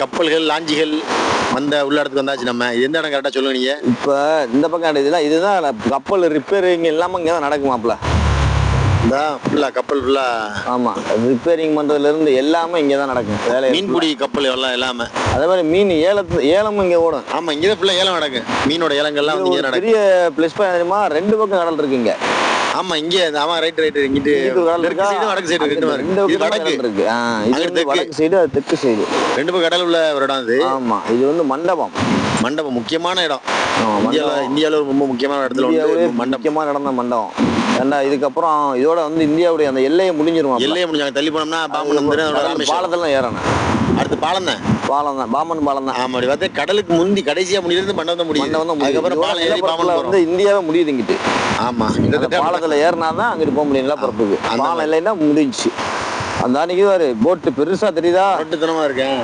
கப்பல்கள் லாஞ்சிகள் வந்த உள்ள இடத்துக்கு வந்தாச்சு நம்ம. இது எந்த இடம் கரெக்டாக சொல்லுங்க நீங்க? இப்போ இந்த பக்கம் இதெல்லாம் இதுதான் கப்பல் ரிப்பேரிங் எல்லாமே இங்கே தான் நடக்குமாப்ல? இந்த ஃபுல்லா கப்பல் ஃபுல்லா ஆமா ரிப்பேரிங் பண்றதுல இருந்து எல்லாமே இங்கே தான் நடக்கும். வேலை மீன்பிடி கப்பல் எல்லாம் எல்லாமே. அதே மாதிரி மீன் ஏலத்து ஏலமும் இங்கே ஓடும். ஆமா இங்கே தான் ஃபுல்லா ஏலம் நடக்கும் மீனோட ஏலங்கள்லாம் வந்து இங்கே நடக்கும் பெரிய ப்ளஸ் பாயிண்ட் தெரியுமா? ரெண்டு பக்கம் கடல் இருக்கு இங்க. ஆமா இங்கே ஆமா ரைட் ரைட் இங்கிட்டு தெற்கு? சைடு வடக்கு சைடு ரெண்டு இது பக்கம் வடக்கு. இருக்கு இது. வடக்கு சைடு அது தெற்கு சைடு. ரெண்டு பக்கம் கடல் உள்ள ஒரு இடம் இது ஆமா இது வந்து மண்டபம். மண்டபம் முக்கியமான இடம். இந்தியாவில். இந்தியாவில் ரொம்ப முக்கியமான இடத்துல மண்டபம். முக்கியமான இடம் தான் மண்டபம். ஏண்டா இதுக்கப்புறம் இதோட வந்து இந்தியாவுடைய அந்த எல்லையை முடிஞ்சிருவோம் எல்லையை முடிஞ்சாங்க. தள்ளி போனோம்னா ராமேஸ்வரம். பாலத்தெல்லாம் ஏறணும். அடுத்து பாலம் தான். பாலம் தான் பாமன் பாலம் தான். ஆமா அப்படி பார்த்தா கடலுக்கு முந்தி கடைசியா முடியிறது மண்டபம் தான் முடியுது. மண்டபம் தான் அதுக்கப்புறம் பாலம் ஏறி பாம்பன் வந்து இந்தியாவே முடியுது இங்கிட்டு. ஆமா அந்த கிட்டத்தட்ட பாலத்துல ஏறினா தான் அங்கிட்டு போக முடியும் நிலப்பரப்புக்கு. பாலம். இல்லைன்னா முடிஞ்சுச்சு. அந்த அன்னைக்கு ஒரு போட்டு பெருசா தெரியுதா? ரொட்டுத்தனமா இருக்கேன்.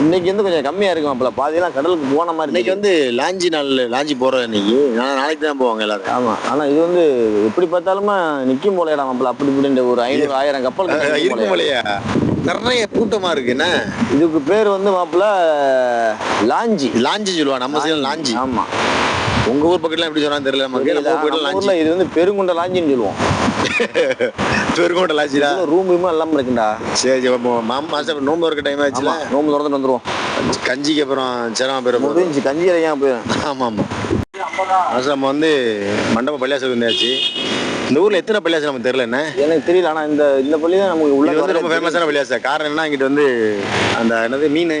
இன்னைக்கு வந்து கொஞ்சம் கம்மியா இருக்கு மாப்பிள பாதியெல்லாம் கடலுக்கு போன மாதிரி இன்னைக்கு. வந்து லாஞ்சி நாள் லாஞ்சி போறோம் இன்னைக்கு. நான் நாளைக்கு தான் போவாங்க எல்லாரும். ஆமா. ஆனா இது வந்து எப்படி பார்த்தாலுமே நிக்கும் போல இடம் மாப்பிள அப்படி இப்படின்ற ஒரு ஐநூறு ஆயிரம் கப்பல் இருக்கும் போலயே. நிறைய கூட்டமா இருக்கு என்ன? இதுக்கு பேர் வந்து மாப்பிள லாஞ்சி. லாஞ்சி சொல்லுவா நம்ம சைடுல லாஞ்சி. ஆமா. உங்க ஊர் பக்கத்துல எப்படி சொன்னா தெரியல நமக்கு நம்ம ஊர்ல இது வந்து பெருங்குண்ட லாஞ்சின்னு சொல்லுவோம். பெருங்கோட்டை லாஞ்சிடா ரூம் ரூம் எல்லாம் இருக்குண்டா. சரி சரி மாசம் நோம்பு இருக்க டைம் ஆச்சுல நோம்பு திறந்துட்டு வந்துருவோம். கஞ்சிக்கு அப்புறம் சிரமம் பெறும் முடிஞ்சு கஞ்சி அரைக்காம போயிடும் ஆமா ஆமா. மாசம் நம்ம வந்து மண்டபம் பள்ளியாசம் வந்தாச்சு. இந்த ஊர்ல எத்தனை பள்ளியாசம் நமக்கு தெரியல என்ன? எனக்கு தெரியல ஆனா இந்த இந்த பள்ளி தான் நமக்கு உள்ள வந்து ரொம்ப ஃபேமஸான பள்ளியாசம் காரணம் என்ன இங்கிட்டு வந்து அந்த என்னது மீன்.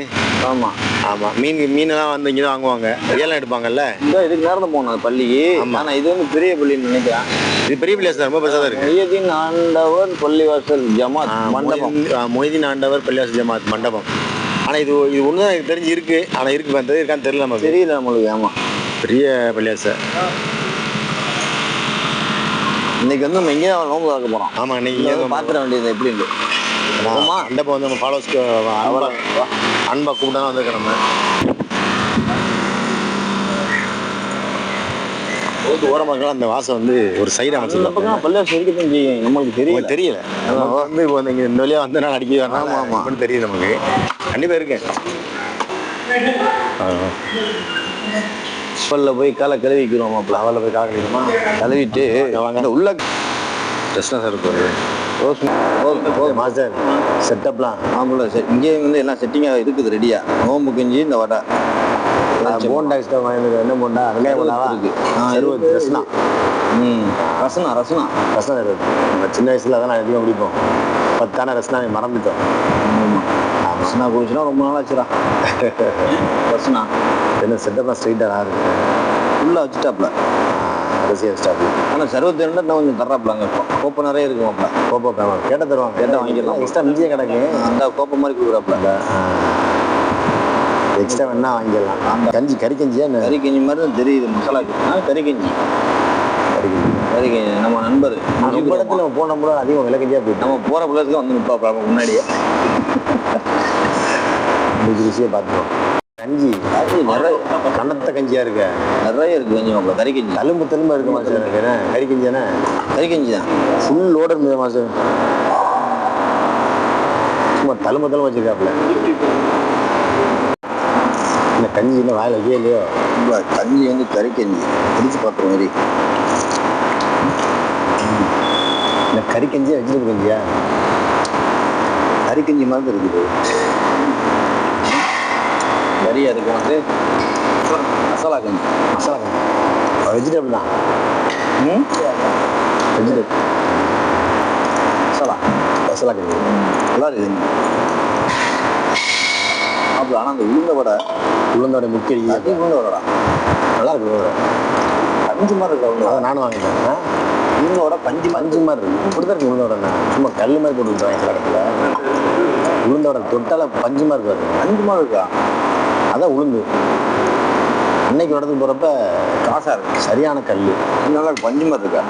ஆமா. ஆமா. மீன் மீனெல்லாம் வந்து இங்கே தான் வாங்குவாங்க. ஏலம் எடுப்பாங்கல்ல? இந்த இதுக்கு நேரம் போனோம் பள்ளிக்கு ஆமா. ஆனா இது வந்து பெரிய பள்ளின்னு நினைக்கிறேன். இது பெரிய பள்ளியாசம் தான் ரொம்ப பெருசாக தான் இருக்கு. மொய்யதீன் ஆண்டவர் பள்ளிவாசல் ஜமாத் மண்டபம். மொய்தீன் மொய்தீன் ஆண்டவர் பள்ளியாச ஜமாத் மண்டபம். ஆனா இது இது ஒன்று தான் எனக்கு தெரிஞ்சு இருக்கு. ஆனா இருக்கு வந்தது இருக்கான்னு தெரியல நமக்கு. தெரியல நம்மளுக்கு ஆமா. பெரிய பள்ளியாச இன்னைக்கு வந்து நம்ம எங்கேயும் நோம்பு பார்க்க போறோம். ஆமா இன்னைக்கு பாத்துற வேண்டியது எப்படின்னு ஆமா. மண்டபம் வந்து நம்ம ஃபாலோஸ்க்கு அன்பா கூப்பிட்டா தான் வந்திருக்கோம் நம்ம. ரோட்டு ஓரமாக அந்த வாசம் வந்து ஒரு சைடு இந்த அமைச்சிருக்கோம் பக்கம் பள்ளிவாசல் இருக்கத்தான் செய்யும் நம்மளுக்கு தெரியல. தெரியல. நமக்கு வந்து இப்போ வந்து இங்க இந்த வழியா வந்து நான் அடிக்க வேணாம் ஆமா, ஆமா. அப்படின்னு தெரியும் நமக்கு. கண்டிப்பா இருக்கேன். கப்பல்ல போய் காலை கழுவிக்கிறோம் மாப்பிள அவளை போய் காக்கணுமா கழுவிட்டு வாங்க. உள்ள சார் இருப்பாரு. Rose master. செட்டப்லாம் மாப்பிள செட் இங்கே வந்து எல்லாம் செட்டிங்காக இருக்குது ரெடியா நோம்பு கஞ்சி இந்த வடை. போண்டா இஷ்டம் வாங்கினது என்ன போண்டா? வெங்காய போண்டாவா? இருக்கு. ஆ, சருவத் இருக்கு. ரசனா. ம். ரசனா ரசனா. ரசனா சருவத் நம்ம சின்ன வயசுல அதான் அதிகமாக குடிப்போம் பத்தான ரசனா நீ மறந்துட்டோம். ரசனா குடிச்சுனா ரொம்ப நாள் ஆச்சுடா ரசனா. என்ன செட்டப்லாம் ஸ்ட்ரைட்டாக இருக்கு. உள்ள வச்சுட்டாப்ல ரசிகர் ஸ்டாப் ஆனால் சர்வத்து இன்னும் கொஞ்சம் தர்றாப்லாங்க கோப்பை நிறைய இருக்கு மாப்பிள. கோப்பா பேமெண்ட் கேட்ட தருவாங்க. கேட்டா வாங்கிடலாம். எக்ஸ்ட்ரா மிஞ்சிய கிடக்கு. அந்த கோப்பை மாதிரி கொடுக்குறாப்ல எக்ஸ்ட்ரா வேணா வாங்கிடலாம். கஞ்சி கறி கஞ்சியா கறி கஞ்சி மாதிரி தான் தெரியுது மசாலாக்கு. ஆ கறி கஞ்சி. கறி கஞ்சி. கறி கஞ்சி. நம்ம நண்பர். ரொம்ப இடத்துல நம்ம போனோம்னா அதிகம் விலை போயிட்டோம் நம்ம போகிற பிள்ளைக்கு வந்து நிற்பாப்ல முன்னாடியே. இன்னைக்கு ருசியை பார்த்துக்கோம் கஞ்சி. நிறைய கனத்த கஞ்சியா இருக்க? நிறைய இருக்கு கஞ்சி மாப்பிள கறி கஞ்சி. தழும்பு தழும்பு இருக்கு மாஸ்டர். எனக்கு? கறி கஞ்சியானே கறி கஞ்சி தான். ஃபுல் லோடு இருந்தது மாஸ்டர்? சும்மா தழும்பு தழும்பு வச்சிருக்காப்புல. இந்த கஞ்சி இன்னும் வாயில வைக்கவே இல்லையோ? கஞ்சி வந்து கறி கஞ்சி. பிடிச்சு பார்க்குற மாதிரி இந்த கறி கஞ்சியா வெஜிடபிள் கஞ்சியா? கறி கஞ்சி மாதிரி இருக்குது. கறி அதுக்கு வந்து மசாலா கஞ்சி. மசாலா கஞ்சி. வெஜிடபிள் தான். ம்? வெஜிடபிள். மசாலா. மசாலா கஞ்சி. நல்லா இருக்குது. அப்படி ஆனால் அந்த உளுந்த வடை. உளுந்தோட முக்கிய அது உளுந்த வடைடா நல்லா இருக்கு உளுந்த வடை. பஞ்சு மாதிரி இருக்கு உளுந்த அதான் நானும் வாங்கிட்டேன்? உளுந்த வடை பஞ்சு பஞ்சு மாதிரி இருக்கு. இப்படி தான் இருக்கு உளுந்தோட சும்மா கல் மாதிரி போட்டு விட்டுறாங்க சில இடத்துல உளுந்தோட தொட்டால பஞ்சு மாதிரி இருக்கு பஞ்சு மாதிரி இருக்கா? அதான் உளுந்து. அன்னைக்கு ஒரு இடத்துக்கு போறப்ப காசா இருக்கு. சரியான கல் நல்லா இருக்கு, பஞ்சு மாதிரி இருக்கா?